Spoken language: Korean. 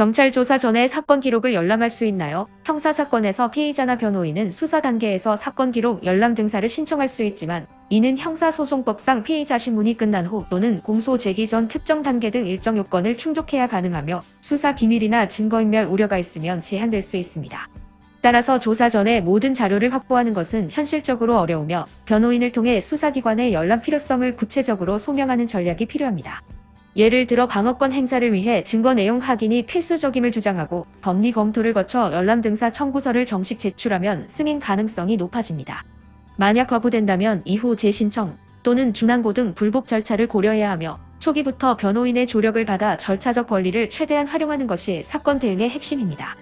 경찰 조사 전에 사건 기록을 열람할 수 있나요? 형사 사건에서 피의자나 변호인은 수사 단계에서 사건 기록 열람 등사를 신청할 수 있지만 이는 형사소송법상 피의자 신문이 끝난 후 또는 공소 제기 전 특정 단계 등 일정 요건을 충족해야 가능하며 수사 기밀이나 증거인멸 우려가 있으면 제한될 수 있습니다. 따라서 조사 전에 모든 자료를 확보하는 것은 현실적으로 어려우며 변호인을 통해 수사기관의 열람 필요성을 구체적으로 소명하는 전략이 필요합니다. 예를 들어 방어권 행사를 위해 증거 내용 확인이 필수적임을 주장하고 법리 검토를 거쳐 열람 등사 청구서를 정식 제출하면 승인 가능성이 높아집니다. 만약 거부된다면 이후 재신청 또는 준항고 등 불복 절차를 고려해야 하며 초기부터 변호인의 조력을 받아 절차적 권리를 최대한 활용하는 것이 사건 대응의 핵심입니다.